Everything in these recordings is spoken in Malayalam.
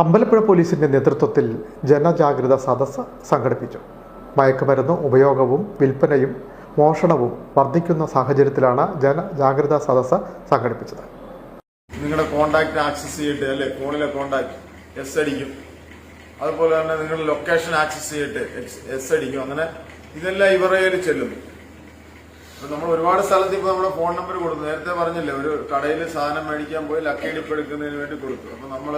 അമ്പലപ്പുഴ പോലീസിന്റെ നേതൃത്വത്തിൽ ജനജാഗ്രത സദസ് സംഘടിപ്പിച്ചു. മയക്കുമരുന്ന് ഉപയോഗവും വിൽപ്പനയും മോഷണവും വർദ്ധിക്കുന്ന സാഹചര്യത്തിലാണ് ജനജാഗ്രതാ സദസ് സംഘടിപ്പിച്ചത്. നിങ്ങളുടെ കോണ്ടാക്ട് ആക്സസ് ചെയ്തിട്ട് അല്ലെ? ഫോണിലെ കോണ്ടാക്ട് എസ് അടിക്കും. അതുപോലെ തന്നെ നിങ്ങളുടെ ലൊക്കേഷൻ ആക്സസ് ചെയ്തിട്ട് എസ് അടിക്കും. അങ്ങനെ ഇതെല്ലാം ഇവരുടെ കയ്യിൽ ചെല്ലുന്നു നമ്മൾ ഒരുപാട് സ്ഥലത്ത് ഇപ്പൊ നമ്മുടെ ഫോൺ നമ്പർ കൊടുത്തു. നേരത്തെ പറഞ്ഞില്ലേ ഒരു കടയിൽ സാധനം മേടിക്കാൻ പോയി ലക്കേടിപ്പെടുക്കുന്നതിന് വേണ്ടി കൊടുത്തു. അപ്പൊ നമ്മൾ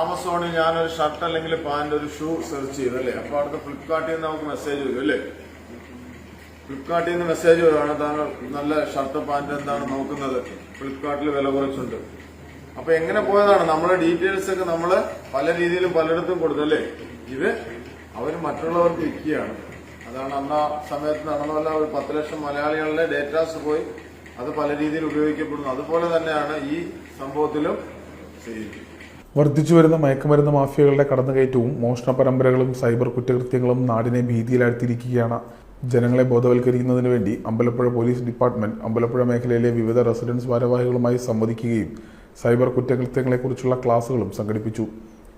ആമസോണിൽ ഞാനൊരു ഷർട്ട് അല്ലെങ്കിൽ പാന്റ് ഒരു ഷൂ സെർച്ച് ചെയ്തു അല്ലേ? അപ്പൊ അവിടുത്തെ ഫ്ലിപ്കാർട്ടിൽ നിന്ന് നമുക്ക് മെസ്സേജ് വരും അല്ലേ? ഫ്ലിപ്കാർട്ടിൽ നിന്ന് മെസ്സേജ് വരുവാണ് താങ്കൾ നല്ല ഷർട്ട് പാന്റ് എന്താണ് നോക്കുന്നത്? ഫ്ലിപ്കാർട്ടിൽ വില കുറച്ചുണ്ട്. അപ്പൊ എങ്ങനെ പോയതാണ്? നമ്മുടെ ഡീറ്റെയിൽസ് ഒക്കെ നമ്മൾ പല രീതിയിലും പലയിടത്തും കൊടുത്തല്ലേ ഇത് അവർ മറ്റുള്ളവർക്ക് വിൽക്കുകയാണ്. അതാണ് അന്ന് ആ സമയത്ത് നടന്നതല്ല ഒരു പത്ത് ലക്ഷം മലയാളികളുടെ ഡേറ്റാസ് പോയി അത് പല രീതിയിൽ ഉപയോഗിക്കപ്പെടുന്നു. അതുപോലെ തന്നെയാണ് ഈ സംഭവത്തിലും ചെയ്തിരിക്കുന്നത് വർദ്ധിച്ചുവരുന്ന മയക്കുമരുന്ന് മാഫിയകളുടെ കടന്നുകയറ്റവും മോഷണ പരമ്പരകളും സൈബർ കുറ്റകൃത്യങ്ങളും നാടിനെ ഭീതിയിലാഴ്ത്തിയിരിക്കുകയാണ്. ജനങ്ങളെ ബോധവൽക്കരിക്കുന്നതിന് വേണ്ടി അമ്പലപ്പുഴ പോലീസ് ഡിപ്പാർട്ട്മെന്റ് അമ്പലപ്പുഴ മേഖലയിലെ വിവിധ റെസിഡൻസ് ഭാരവാഹികളുമായി സംവദിക്കുകയും സൈബർ കുറ്റകൃത്യങ്ങളെക്കുറിച്ചുള്ള ക്ലാസുകളും സംഘടിപ്പിച്ചു.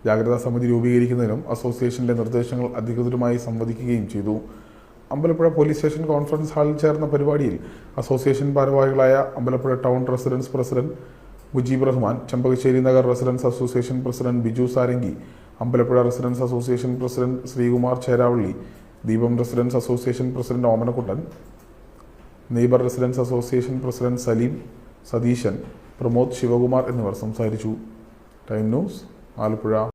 ജാഗ്രതാ സമിതി രൂപീകരിക്കുന്നതിനും അസോസിയേഷന്റെ നിർദ്ദേശങ്ങൾ അധികൃതരുമായി സംവദിക്കുകയും ചെയ്തു. അമ്പലപ്പുഴ പോലീസ് സ്റ്റേഷൻ കോൺഫറൻസ് ഹാളിൽ ചേർന്ന പരിപാടിയിൽ അസോസിയേഷൻ ഭാരവാഹികളായ Ambalappuzha town residents president Mujeeb Rahman Chembakassery Nagar residents association president Biju Sarangi Ambalappuzha residents association president Sreekumar Cheravally Deepam residents association president Omanakuttan neighbour residents association president Salim Satheesan Pramod Sivakumar എന്നിവർ സംസാരിച്ചു. Time news Alappuzha.